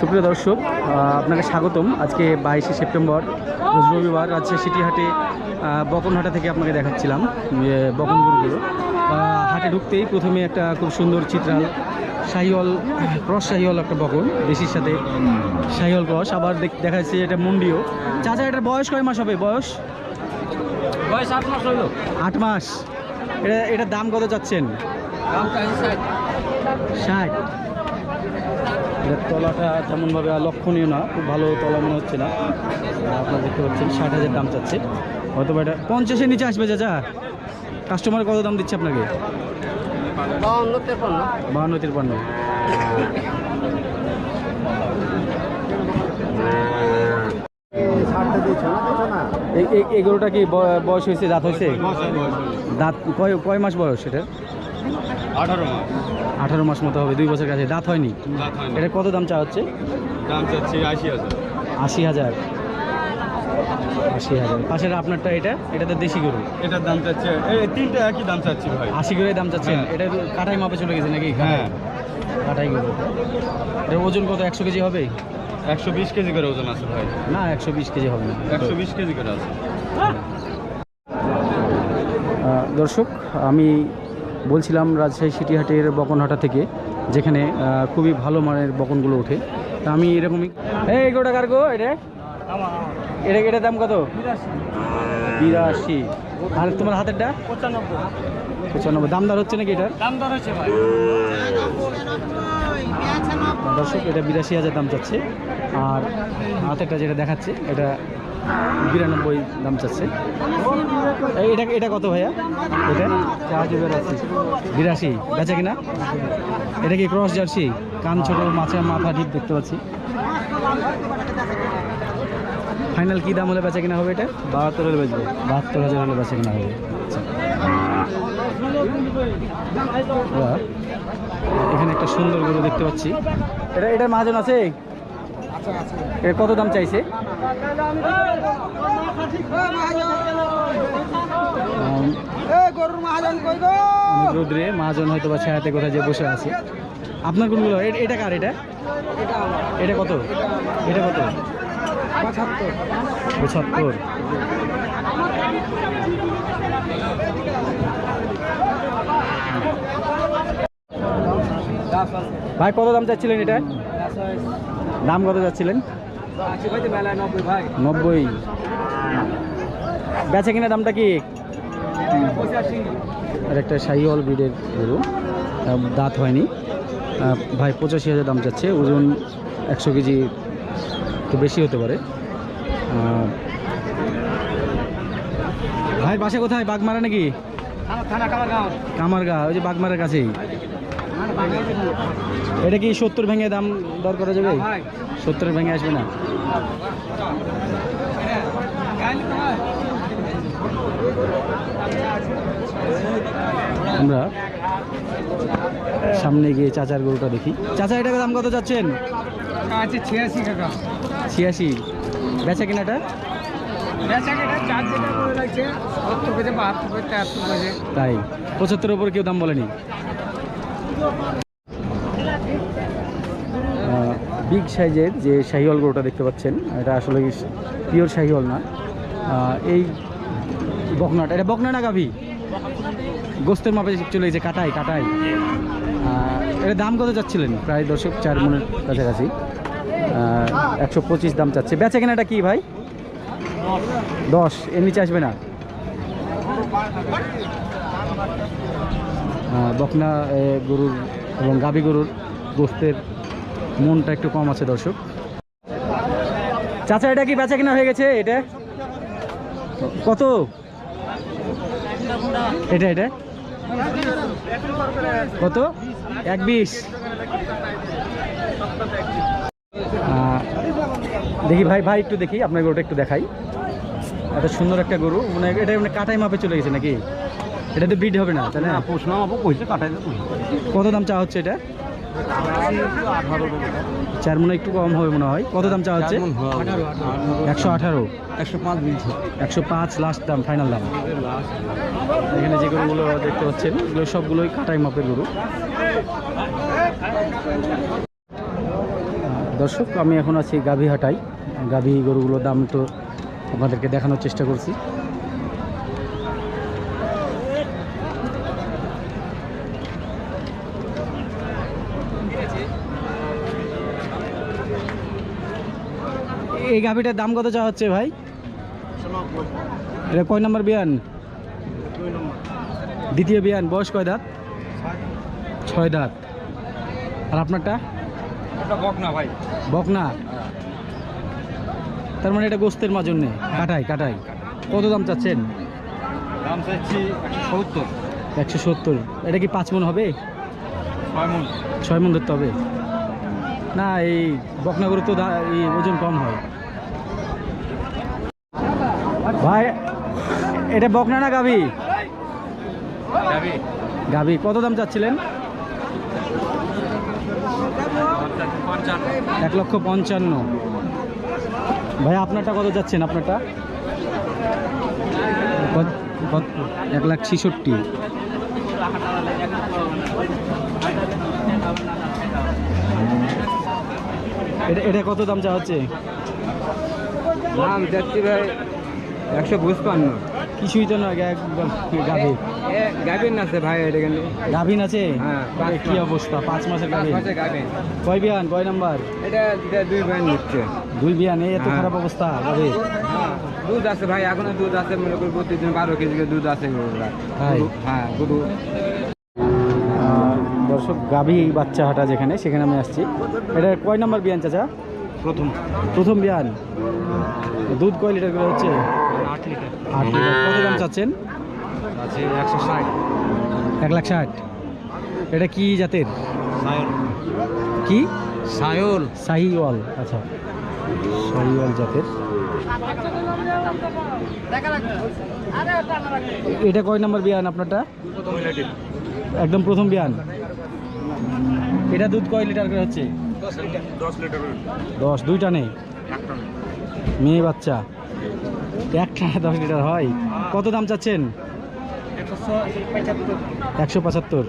সুপ্রিয় দর্শক আপনাকে স্বাগতম। আজকে বাইশে সেপ্টেম্বর রোজ রবিবার রাজশাহী সিটি হাটে আহ, বকনহাটা থেকে আপনাকে দেখাচ্ছিলাম যে বকনগুলো হাটে ঢুকতেই প্রথমে একটা খুব সুন্দর চিত্রাল শাহিওয়াল ক্রস শাহিওয়াল একটা বকন দেশির সাথে শাহিওয়াল ক্রস। আবার দেখ- যাচ্ছে এটা মুন্ডিও। চাচা এটার বয়স কয় মাস হবে? বয়স? বয়স আট মাস হইল আট মাস। এটা এটার দাম কত চাচ্ছেন? ষাট। তলাটা তেমনভাবে লক্ষণীয় না খুব ভালো তলা মনে হচ্ছে না। আপনারা দেখতে পাচ্ছেন ষাট হাজার দাম চাচ্ছে। হয়তো বা এটা পঞ্চাশের নিচে আসবে চাচা। কাস্টমার কত দাম দিচ্ছে আপনাকে? বাহান্ন তিরপান্ন। এই কি বয়স হয়েছে দাঁত হয়েছে। দাঁত কয় কয় মাস বয়স এটা? আঠারো মাস। আঠারো মাস মতো হবে দুই বছর কাছে। দাঁত হয়নি? এটা কত দাম চা হচ্ছে? দাম চাচ্ছি আশি হাজার। আশি হাজার। আশি হাজার। পাশের আপনারটা এটা? এটা তো দেশি গরু। এটার দাম চাচ্ছে এই তিনটা একই দাম চাচ্ছি ভাই। আশি করে দাম চাচ্ছেন? হ্যাঁ। এটা তো কাটাই মাপে চলে গেছে নাকি? হ্যাঁ। কাটাই গরু। এটার ওজন কত? একশো কেজি হবে? একশো বিশ কেজি করে ওজন আছে ভাই। না একশো বিশ কেজি হবে না। একশো বিশ কেজি করে আছে। দর্শক আমি বলছিলাম রাজশাহী সিটিহাটের বকনহাটা থেকে যেখানে খুবই ভালো মানের বকনগুলো ওঠে। তা আমি এরকমই এই গোটা কার্গো এটা? এটা এটার দাম কত? বিরাশি। আর তোমার হাতেরটা? পঁচানব্বই। পঁচানব্বই দামদার হচ্ছে নাকি এটার? দাম দর হচ্ছে ভাই। দর্শক এটা বিরাশি হাজার দাম চাচ্ছে। আর হাতেরটা যেটা দেখাচ্ছে এটা বিরানব্বই দাম চাচ্ছে। এটা এটা কত ভাইয়া? এটা? বিরাশি। বেচা কিনা? এটা কি ক্রস জার্সি কান ছোট মাছের মাথা ঠিক দেখতে পাচ্ছি। ফাইনাল কি দাম হলে বেচা কিনা হবে এটা? বাহাত্তর হলে বেচবো। বাহাত্তর হাজার হলে বেচা কিনা হবে। আচ্ছা। এখানে একটা সুন্দর গরু দেখতে পাচ্ছি। এটা এটার মাহাজন আছে? এটা কত দাম চাইছে? রোদ্রে মহাজন হয়তো বা ছায়াতে কোথায় যে বসে আছে। আপনার কোনগুলো? এটা কার এটা? এটা কত? এটা কত? পঁচাত্তর। ভাই, কত দাম চাচ্ছিলেন এটা দাম কত বেলায় নব্বই বেচা কিনা দামটা কি? আর একটা শাহিওয়াল ব্রিডের গরু। দাঁত হয়নি। ভাই পঁচাশি হাজার দাম যাচ্ছে। ওজন একশো কেজি তো বেশি হতে পারে। ভাই বাসা কোথায়? বাগমারা নাকি? কামারগা ওই যে বাগমারার কাছেই। এটা কি সত্তর ভেঙে দাম দর করা যাবে? ভাই। সত্তরের ভেঙে আসবে না? আমরা সামনে গিয়ে চাচার গরুটা দেখি। চাচা এটাকে দাম কত চাচ্ছেন আছে ছিয়াশি টাকা। ছিয়াশি। বেচা কিনাটা? সত্তর তাই পঁচাত্তরের উপর কেউ দাম বলেনি? বিগ সাইজের যে শাহিওয়াল গরুটা দেখতে পাচ্ছেন, এটা আসলে পিওর শাহিওয়াল না। এই বকনাটা, এটা বকনা না গাভি? গোস্তের মাপে চলে গেছে কাটাই কাটাই এটা দাম কত চাচ্ছিলেন প্রায় দশক চার মনের কাছাকাছি। একশো পঁচিশ দাম চাচ্ছে। বেচা কেনাটা কি ভাই? দশ। এর নিচে আসবে না? বকনা গরুর এবং গাভী গরুর গোস্তের মনটা একটু কম আছে দর্শক। চাচা, এটা কি বেচা কিনা হয়ে গেছে এটা? কত? এটা এটা? কত? এক বিশ দেখি ভাই ভাই একটু দেখি, আপনার গরুটা একটু দেখাই। এত সুন্দর একটা গরু মানে এটা মানে কাটাই মাপে চলে গেছে নাকি? এটা তো বিড হবে না তাহলে না? প্রশ্ন আমাকে কইছে কাটাইতে কত দাম চা হচ্ছে এটা? চার মনে একটু কম হবে মনে হয়। কত দাম চা হচ্ছে? একশো আঠারো। একশো পাঁচ একশো পাঁচ লাস্ট দাম ফাইনাল দাম। এখানে যে গরুগুলো দেখতে পাচ্ছেন এগুলো সবগুলোই কাটাই মাপের গরু। দর্শক আমি এখন আছি গাভী হাটাই গাভী গরুগুলোর দাম তো আপনাদেরকে দেখানোর চেষ্টা করছি। এই গাভীটার দাম কত চাওয়া হচ্ছে ভাই? এটা কয় নম্বর বিয়ান? দ্বিতীয় বিয়ান বয়স কয় দাঁত? ছয় দাঁত। আর আপনারটা? ভাই বকনা। তার মানে এটা গোস্তের মা জন্যে। কাটাই কাটাই। কত দাম চাচ্ছেন? দাম একশো সত্তর। একশো সত্তর। এটা কি পাঁচ মন হবে? ছয় মন। ছয় মন ধরতে হবে। না এই বকনা গরু তো ওজন কম হয়। ভাই এটা বকনা না গাবি গাবি কত দাম চাচ্ছিলেন? এক লক্ষ পঞ্চান্ন। ভাই আপনারটা কত যাচ্ছেন আপনারটা? এক লাখ ছেষট্টি। এটা এটা কত দাম চা হচ্ছে? দাম যাচ্ছি ভাই একশো পঁচপান্ন। কিছুই তো না গাভী। গাভিন আছে ভাই এটা কিন্তু। গাভীন আছে হ্যাঁ, কি অবস্থা পাঁচ মাসের গাভীন কয় বিয়ান কয় নাম্বার? এটা দুই ভাই নিচ্ছে দুই বিয়ান এই এত হ্যাঁ। খারাপ অবস্থা গাভীর হ্যাঁ, দুধ আছে ভাই এখনও দুধ আছে মনে করি প্রতিদিন বারো কেজি দুধ আছে। হ্যাঁ গরু। দর্শক গাভী বাচ্চা হাটা যেখানে সেখানে আমি আসছি। এটা কয় নাম্বার বিয়ান চাচা? প্রথম। প্রথম বিয়ান? দুধ কয় লিটার করে হচ্ছে? আট লিটার। আট লিটার। কত দাম চাচ্ছেন? একশো ষাট। এক লাখ ষাট। এটা কি জাতের? কি? সায়ল শাহিওয়াল আচ্ছা। শাহিওয়াল জাতের। এটা কয় নাম্বার বিয়ান আপনারটা? একদম প্রথম বিয়ান। এটা দুধ কয় লিটার করে হচ্ছে? দশ দুইটা নেই? মেয়ে বাচ্চা? একটা দশ লিটার হয়? কত দাম চাচ্ছেন? একশো পঁচাত্তর।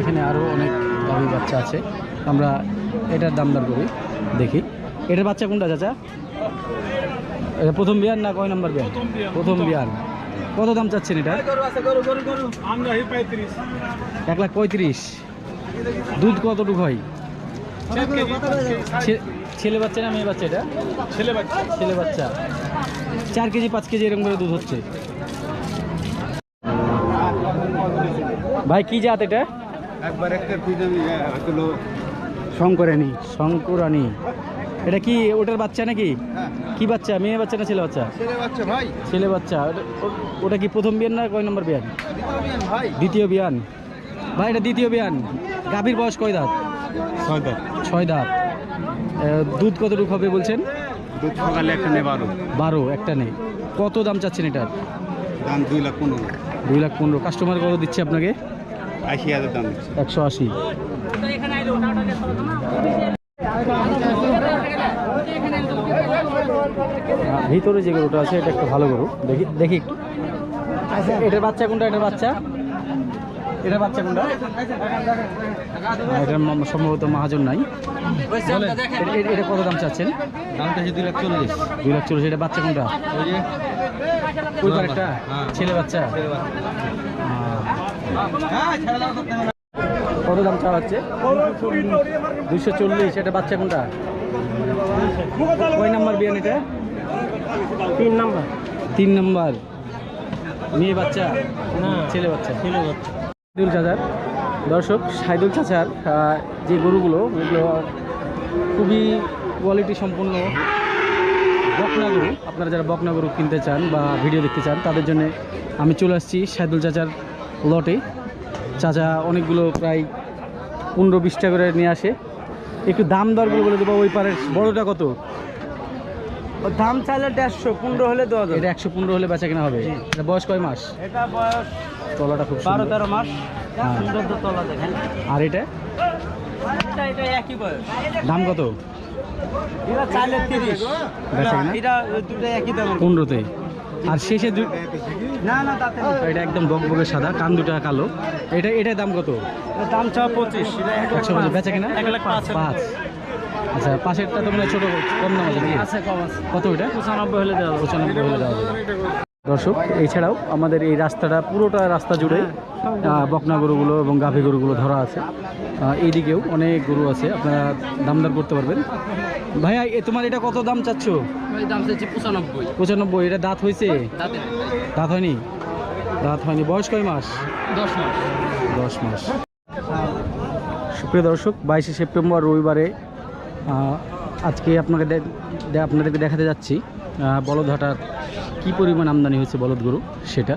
এখানে আরও অনেক দামি বাচ্চা আছে। আমরা এটার দাম দর করি দেখি। এটার বাচ্চা কোনটা চাচা? এটা প্রথম বিয়ান না কয় নম্বর বিয়ান প্রথম বিয়ান কত দাম চাচ্ছেন এটা? এক লাখ পঁয়ত্রিশ। দুধ কতটুকু হয়? ছে- ছেলে বাচ্চা না মেয়ে বাচ্চা এটা? ছেলে বাচ্চা। ছেলে বাচ্চা। চার কেজি পাঁচ কেজি এরকম করে দুধ হচ্ছে। ভাই কি জাত এটা? একবার একটা শঙ্করানি শঙ্করানি এটা কি ওটার বাচ্চা নাকি? কি বাচ্চা? মেয়ে বাচ্চা না ছেলে বাচ্চা? ছেলে বাচ্চা ভাই। ছেলে বাচ্চা। ওটা- কি প্রথম বিয়ান না কয় নম্বর বিয়ান? দ্বিতীয় বিয়ান ভাই। এটা দ্বিতীয় বিয়ান। গাভীর বয়স কয় দাঁত? ছয় দাঁত। ছয় দাঁত। দুধ কতটুকু হবে বলছেন? দুধ সকালে একটা নেই বারো। বারো একটা নেই কত দাম চাচ্ছেন এটার? দাম দুই লাখ পনেরো। দুই লাখ পনেরো। কাস্টমার কত দিচ্ছে আপনাকে? আশি হাজার দাম দিচ্ছে। একশো আশি। ভিতরে যে গরুটা আছে এটা একটা ভালো গরু। দেখি দেখি একটু। এটার বাচ্চা কোনটা এটার বাচ্চা? এটার বাচ্চা কোনটা? এটা সম্ভবত মহাজন নাই। এটা- কত দাম চাচ্ছেন? দাম চাইছে দুই লাখ চল্লিশ। দুই লাখ চল্লিশ এটা বাচ্চা কোনটা? একটা হ্যাঁ। ছেলে বাচ্চা। কত দাম চাওয়া হচ্ছে? দুইশো চল্লিশ এটা বাচ্চা কোনটা? কয় নাম্বার বিয়ান এটা তিন নাম্বার। তিন নাম্বার। মেয়ে বাচ্চা? না ছেলে বাচ্চা? ছেলে বাচ্চা। সাইদুল চাচার। দর্শক সাইদুল চাচার যে গরুগুলো এগুলো খুবই কোয়ালিটি সম্পন্ন বকনা গরু। আপনারা যারা বকনা গরু কিনতে চান বা ভিডিও দেখতে চান তাদের জন্য আমি চলে আসছি সাইদুল চাচার লটে। চাচা অনেকগুলো প্রায় পনেরো বিশটা করে নিয়ে আসে। একটু দাম দরগুলো বলে দেবো ওই পারের বড়টা কত? দাম চাইলে দেড়শো পনেরো হলে দেওয়া যাবে। এটা একশো পনেরো হলে বেচা কেনা হবে। এটা বয়স কয় মাস? এটা বয়স তলাটা খুব বারো তেরো মাস। হ্যাঁ। সুন্দর তো তলা দেখেন। আর এটা? এটা একই বয়স। দাম কত? এটা চাইলে তিরিশ। এটা দুটো একই দাম পনেরোতে আর শেষে দু না না তাতে এটা একদম বকবকে সাদা কান দুটা কালো। এটা এটার দাম কত? দাম চা পঁচিশ। একশো বছর বেচা কিনা? এক লাখ পাঁচ। আচ্ছা পাশেরটা তো মানে ছোটো কম দাম আছে কম আছে। কত ওইটা? পঁচানব্বই হলে দেওয়া পঁচানব্বই হলে দেওয়া দর্শক এছাড়াও আমাদের এই রাস্তাটা পুরোটা রাস্তা জুড়ে বকনা গরুগুলো এবং গাভী গরুগুলো ধরা আছে। এইদিকেও অনেক গরু আছে আপনারা দামদার করতে পারবেন। ভাইয়া এ তোমার এটা কত দাম চাচ্ছ? দাম পঁচানব্বই। পঁচানব্বই এটা দাঁত হয়েছে? দাঁত। হয়নি? দাঁত হয়নি। বয়স কয় মাস? দশ মাস। দশ মাস। সুপ্রিয় দর্শক বাইশে সেপ্টেম্বর রবিবারে আজকে আপনাকে আপনাদেরকে দেখাতে যাচ্ছি আহ, বলদহাটার কী পরিমাণ আমদানি হয়েছে বলদ গরু? সেটা।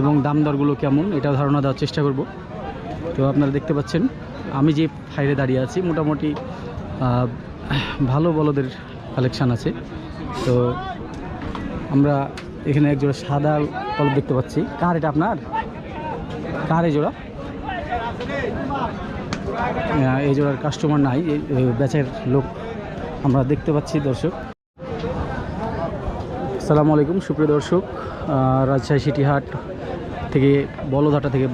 এবং দাম দরগুলো কেমন? এটা ধারণা দেওয়ার চেষ্টা করব। তো আপনারা দেখতে পাচ্ছেন, আমি যে ফাইরে দাঁড়িয়ে আছি, মোটামুটি ভালো বলদের কালেকশান আছে। তো আমরা এখানে একজোড়া সাদা বলদ দেখতে পাচ্ছি। কার এটা আপনার? কার এই জোড়া? এই জোড়ার কাস্টমার নাই ব্যাচের লোক আমরা দেখতে পাচ্ছি, দর্শক। আসসালামু আলাইকুম, সুপ্রিয় দর্শক রাজশাহী সিটিহাট থেকে বলদহাটা থেকে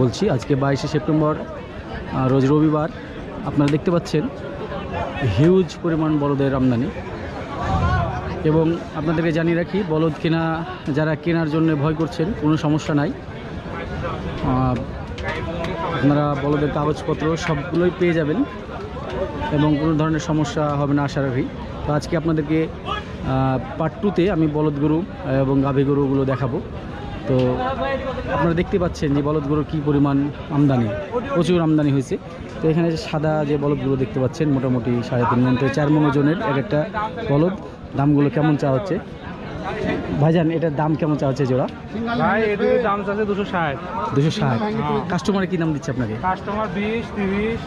বলছি, আজকে বাইশে সেপ্টেম্বর রোজ রবিবার। আপনারা দেখতে পাচ্ছেন, হিউজ পরিমাণ বলদের আমদানি। এবং আপনাদেরকে জানিয়ে রাখি, বলদ কেনা, যারা কেনার জন্য ভয় করছেন, কোনো সমস্যা নাই। আপনারা বলদের কাগজপত্র সবগুলোই পেয়ে যাবেন, এবং কোনো ধরনের সমস্যা হবে না, আশা রাখি। তো আজকে আপনাদেরকে পার্ট টুতে আমি বলদ গরু এবং গাভী গরুগুলো দেখাবো। তো আপনারা দেখতে পাচ্ছেন যে বলদ গরুর কী পরিমাণ আমদানি প্রচুর আমদানি হয়েছে। তো এখানে যে সাদা যে বলদগুলো দেখতে পাচ্ছেন মোটামুটি সাড়ে তিন মন থেকে চার মন ওজনের এক একটা বলদ। দামগুলো কেমন চা হচ্ছে? ভাইজান এটার দাম কেমন চা হচ্ছে জোড়া? ভাই দাম চাচ্ছে দুশো ষাট। দুশো ষাট। কাস্টমারে কী দাম দিচ্ছে আপনাকে? কাস্টমার বিশ তিরিশ।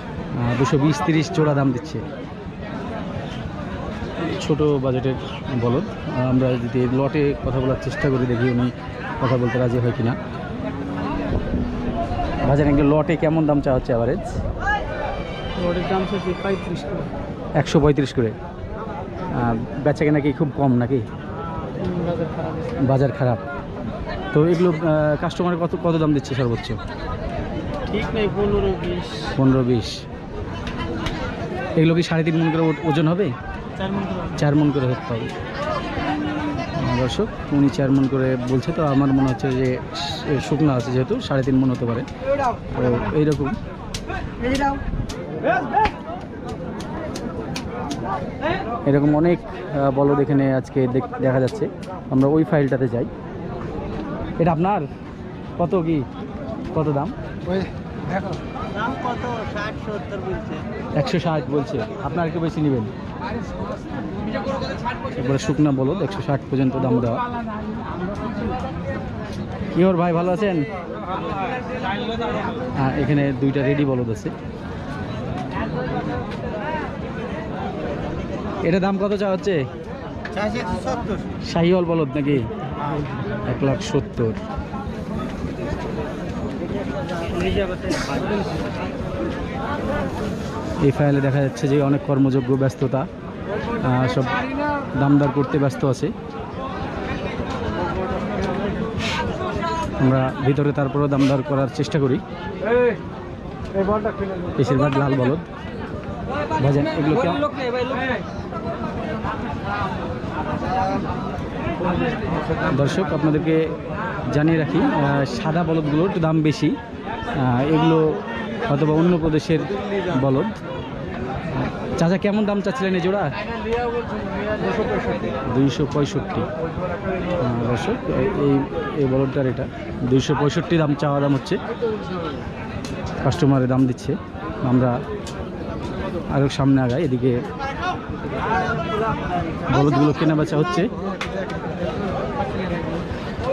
দুশো বিশ তিরিশ জোড়া দাম দিচ্ছে। ছোট বাজেটের বলদ। আমরা যদি লটে কথা বলার চেষ্টা করি দেখি উনি কথা বলতে রাজি হয় কিনা। বাজারে নাকি লটে কেমন দাম চা হচ্ছে অ্যাভারেজ ওটির দাম চাচ্ছে পঁয়ত্রিশ করে। একশো পঁয়ত্রিশ করে। বেচা কেনা কি খুব কম নাকি? বাজার খারাপ। তো এগুলো কাস্টমার কত কত দাম দিচ্ছে সর্বোচ্চ? ঠিক নেই পনেরো বিশ। পনেরো বিশ। এগুলো কি সাড়ে তিন মন করে ওজন হবে? চার মন করে হতে আহ, দর্শক উনি চার মন করে বলছে তো আমার মনে হচ্ছে যে শুকনো আছে যেহেতু সাড়ে তিন মন হতে পারে। তো এইরকম। এরকম অনেক বলদ এখানে আজকে দেখ- দেখা যাচ্ছে। আমরা ওই ফাইলটাতে যাই। এটা আপনার? কত কি? কত দাম? একশো ষাট বলছে। আপনার একটু বেশি নেবেন। এরপরে শুকনা বলদ একশো ষাট পর্যন্ত দাম দেওয়া। কি ওর ভাই ভালো আছেন? হ্যাঁ এখানে দুইটা রেডি বলদ আছে। এটা দাম কত চা হচ্ছে? শাহিওয়াল বলদ নাকি? এক লাখ সত্তর। এই ফাইলে দেখা যাচ্ছে যে অনেক কর্মযোগ্য ব্যস্ততা সব দামদার করতে ব্যস্ত আছে। আমরা ভিতরে তারপরেও দামদার করার চেষ্টা করি। বেশিরভাগ লাল বলদ। ভাজেন এগুলো দর্শক, আপনাদেরকে জানিয়ে রাখি সাদা বলদগুলোর দাম বেশি। এগুলো অথবা অন্য প্রদেশের বলদ। চাচা, কেমন দাম চাচ্ছিলেন এই জোড়া? দুইশো পঁয়ষট্টি। দর্শক, এই এই বলদটার এটা। দুইশো পঁয়ষট্টি দাম, চাওয়া দাম হচ্ছে। কাস্টমারে দাম দিচ্ছে। আমরা আরও সামনে আগাই, এদিকে বলদগুলো কেনা বেচা হচ্ছে।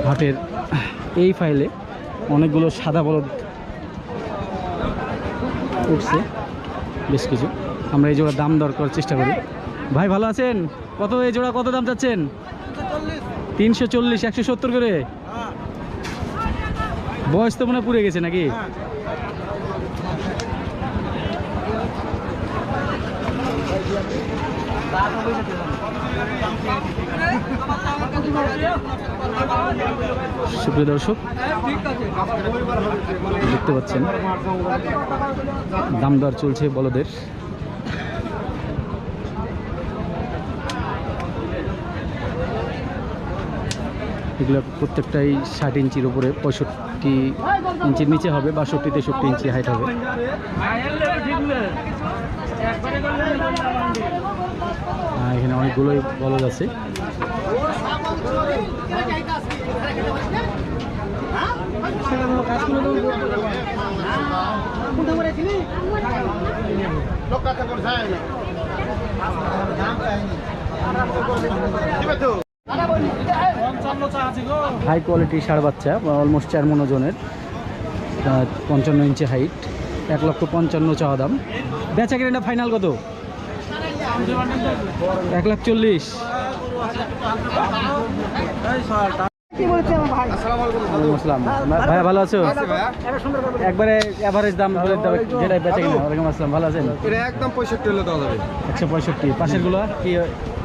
হাটের এই ফাইলে অনেকগুলো সাদা বলদ উঠছে বেশ কিছু। আমরা এই জোড়া দাম দর করার চেষ্টা করি। ভাই, ভালো আছেন? কত এই জোড়া কত দাম চাচ্ছেন? তিনশো চল্লিশ, একশো সত্তর করে? বয়স তো মনে পুড়ে গেছে নাকি? সুপ্রিয় দর্শক, দেখতে পাচ্ছেন দাম দর চলছে বলদের। এগুলো প্রত্যেকটাই ষাট ইঞ্চির উপরে পঁয়ষট্টি ইঞ্চির নিচে হবে, বাষট্টি, তেষট্টি ইঞ্চি হাইট হবে। এখানে অনেকগুলোই বলদ আছে। হাই কোয়ালিটি সার বাচ্চা অলমোস্ট চার মন ওজনের পঞ্চান্ন ইঞ্চি হাইট এক লক্ষ পঞ্চান্ন চাওয়া দাম। বেচা কিনা ফাইনাল কত? এক লাখ চল্লিশ। ভাইয়া ভালো আছো? একবারে অ্যাভারেজ দাম বলে যেটা বেচা কিনা। ওয়ালাইকুম আসসালাম ভালো আছেন? এটা একদম পঁয়ষট্টি হলে দেওয়া যাবে। একশো পঁয়ষট্টি। পাশেরগুলো কি?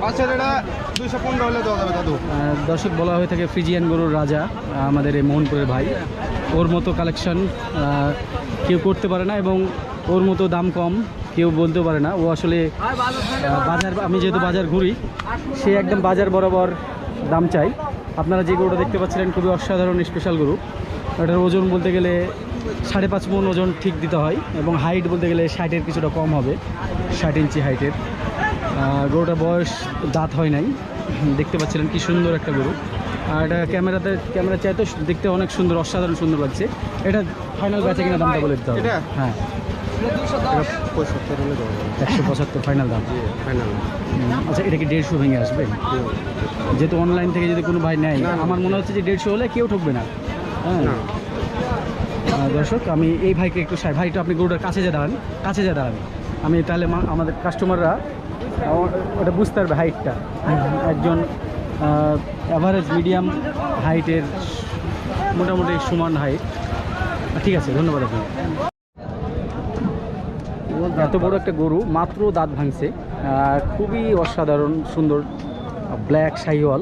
পাঁচের এটা দুইশো পনেরো হলে দেওয়া যাবে দাদু। দর্শক বলা হয়ে থাকে ফ্রিজিয়ান গরুর রাজা আমাদের এই মোহনপুরের ভাই। ওর মতো কালেকশন কেউ করতে পারে না এবং ওর মতো দাম কম কেউ বলতেও পারে না। ও আসলে বাজার আমি যেহেতু বাজার ঘুরি সে একদম বাজার বরাবর দাম চাই। আপনারা যে গরুটা দেখতে পাচ্ছিলেন খুবই অসাধারণ স্পেশাল গরু। এটার ওজন বলতে গেলে সাড়ে পাঁচ মন ওজন ঠিক দিতে হয় এবং হাইট বলতে গেলে ষাটের কিছুটা কম হবে ষাট ইঞ্চি হাইটের গরুটার বয়স দাঁত হয় নাই। দেখতে পাচ্ছিলেন কি সুন্দর একটা গরু। আর এটা ক্যামেরাতে ক্যামেরা চাইতে দেখতে অনেক সুন্দর অসাধারণ সুন্দর লাগছে। এটা ফাইনাল বেচে কিনা দামটা বলে দিতে হবে। হ্যাঁ। পঁয়ষট্টি হলে একশো পঁচাত্তর ফাইনাল দাম। ফাইনাল আচ্ছা এটা কি দেড়শো ভেঙে আসবে? যেহেতু অনলাইন থেকে যদি কোনো ভাই নেয় আমার মনে হচ্ছে যে দেড়শো হলে কেউ ঠকবে না। হ্যাঁ। দর্শক আমি এই ভাইকে একটু ভাই একটু আপনি গরুটার কাছে যা দাঁড়ান। কাছে যা দাঁড়ান। আমি তাহলে মা- আমাদের কাস্টমাররা ওটা বুঝতে পারবে হাইটটা একজন অ্যাভারেজ মিডিয়াম হাইটের মোটামুটি সমান হাইট ঠিক আছে ধন্যবাদ আপনি এত বড় একটা গরু মাত্র দাঁত ভাঙছে। খুবই অসাধারণ সুন্দর ব্ল্যাক শাহিওয়াল।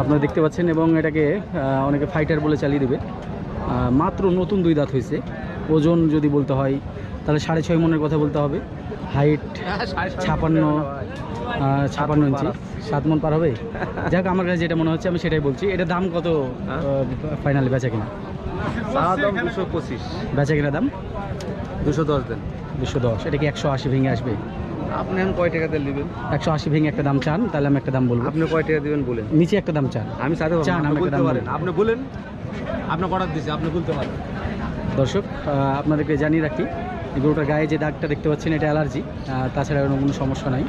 আপনারা দেখতে পাচ্ছেন এবং এটাকে অনেকে ফাইটার বলে চালিয়ে দেবে। মাত্র নতুন দুই দাঁত হয়েছে। ওজন যদি বলতে হয় তাহলে সাড়ে ছয় মনের কথা বলতে হবে। হাইট ছাপান্ন আহ, ছাপান্ন ইঞ্চি। সাত মন পার হবে? যাক আমার কাছে যেটা মনে হচ্ছে আমি সেটাই বলছি। এটা দাম কত ফাইনালি বেচা কিনা? দাম দুশো পঁচিশ। বেচা কিনা দাম? দুশো দশ দেন। দুশো দশ। এটা কি একশো আশি ভেঙে আসবে? আপনি এখন কয় টাকাতে দিবেন? একশো আশি ভেঙে একটা দাম চান তাহলে আমি একটা দাম বলব। আপনি কয় টাকা দেবেন বলেন। নিচে একটা দাম চান। আমি সাথে চান, আমি একটা দাম বলেন আপনি বলেন। আপনার অর্ডার দিচ্ছি আপনি বলতে পারেন। দর্শক আপনাদেরকে জানিয়ে রাখি গরুটার গায়ে যে দাগটা দেখতে পাচ্ছেন এটা অ্যালার্জি। তাছাড়া কোনো সমস্যা নাই।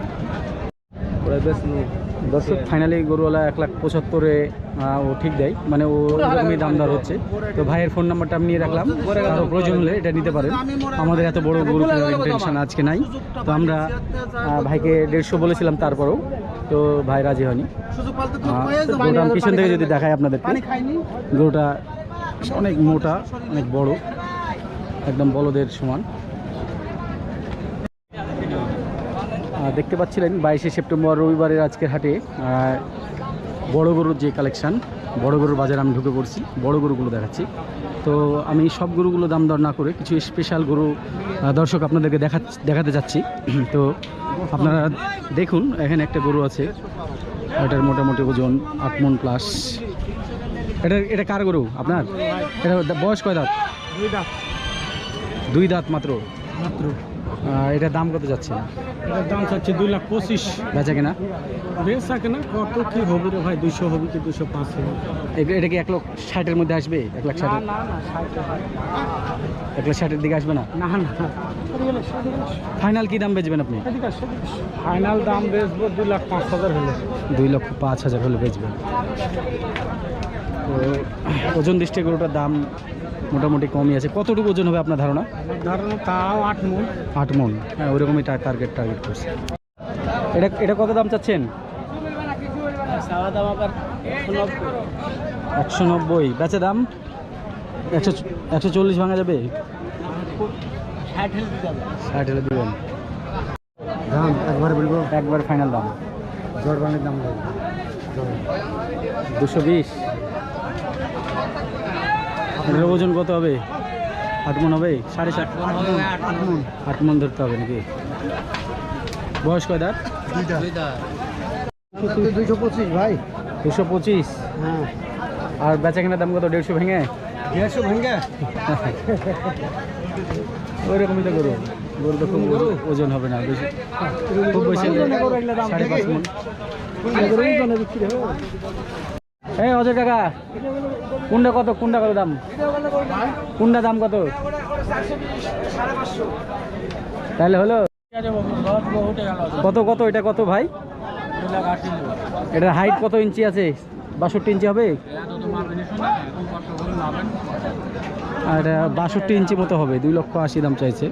দর্শক ফাইনালি গরুওয়ালা এক লাখ পঁচাত্তরে ও ঠিক দেয়। মানে ও ওরকমই দাম দর হচ্ছে। তো ভাইয়ের ফোন নাম্বারটা আমি নিয়ে রাখলাম। কারও প্রয়োজন হলে এটা নিতে পারেন। আমাদের এত বড় গরু ইন্টেনশন আজকে নাই। তো আমরা ভাইকে দেড়শো বলেছিলাম তারপরেও। তো ভাই রাজি হয়নি। গরুটা পিছন থেকে যদি দেখায় আপনাদেরকে। গরুটা অনেক মোটা, অনেক বড়। একদম বলদের সমান। দেখতে পাচ্ছিলেন বাইশে সেপ্টেম্বর রবিবারের আজকের হাটে বড় গরুর যে কালেকশান বড় গরুর বাজারে আমি ঢুকে পড়ছি বড় গরুগুলো দেখাচ্ছি। তো আমি সব গরুগুলো দাম দর না করে কিছু স্পেশাল গরু দর্শক আপনাদেরকে দেখা দেখাতে যাচ্ছি। তো আপনারা দেখুন এখানে একটা গরু আছে এটার মোটামুটি ওজন আট মন প্লাস এটা এটা কার গরু আপনার? এটা বয়স কয় দাঁত। দুই দাঁত মাত্র? মাত্র। আহ, এটার দাম কত যাচ্ছে? এটার দাম চাচ্ছে দুই লাখ পঁচিশ। বেচা কিনা? বেশ থাকে না কত কি হবে রে ভাই? দুইশো হবে কি দুশো পাঁচ হবে? এটা কি এক লাখ ষাটের মধ্যে আসবে? এক লাখ ষাট এক লাখ ষাটের দিকে আসবে না? না না। ফাইনাল কি দাম বেচবেন আপনি? ফাইনাল দাম বেচবো দুই লাখ পাঁচ হাজার হলে। দুই লক্ষ পাঁচ হাজার হলে বেচবেন। তো ওজন দৃষ্টি গরুটার দাম মোটামুটি কমই আছে। কতটুকু ওজন হবে আপনার ধারণা? ধরুন তাও আট মন। আট মন। হ্যাঁ ওইরকমই টার্গেট টার্গেট করছে। এটা এটা কত দাম চাচ্ছেন? একশো নব্বই। বেচে দাম? একশো একশো চল্লিশ ভাঙা যাবে? ষাট হলে দেবেন। দাম একবার বলব? একবার ফাইনাল দাম। দাম দুশো বিশ। এটার ওজন কত হবে? আট মন হবে? সাড়ে সাত আট মন ধরতে হবে নাকি? বয়স কয় দাঁত? দুইশো পঁচিশ ভাই। দুশো পঁচিশ? হ্যাঁ। আর বেচা কেনার দাম কত? দেড়শো ভেঙে? দেড়শো ভেঙ্গে ওই রকমই তো গরু। গরু তো খুব ওজন- ওজন হবে না বেশি। খুব বেশি সাড়ে পাঁচ মন। এই অজয় কাকা, কুন্ডা কত কুন্ডা কত দাম? কুন্ডা দাম কত? তাহলে হলো? কত কত, এটা কত ভাই? এটার হাইট কত ইঞ্চি আছে? বাষট্টি ইঞ্চি হবে? আর বাষট্টি ইঞ্চি মতো হবে, দুই লক্ষ আশি দাম চাইছে।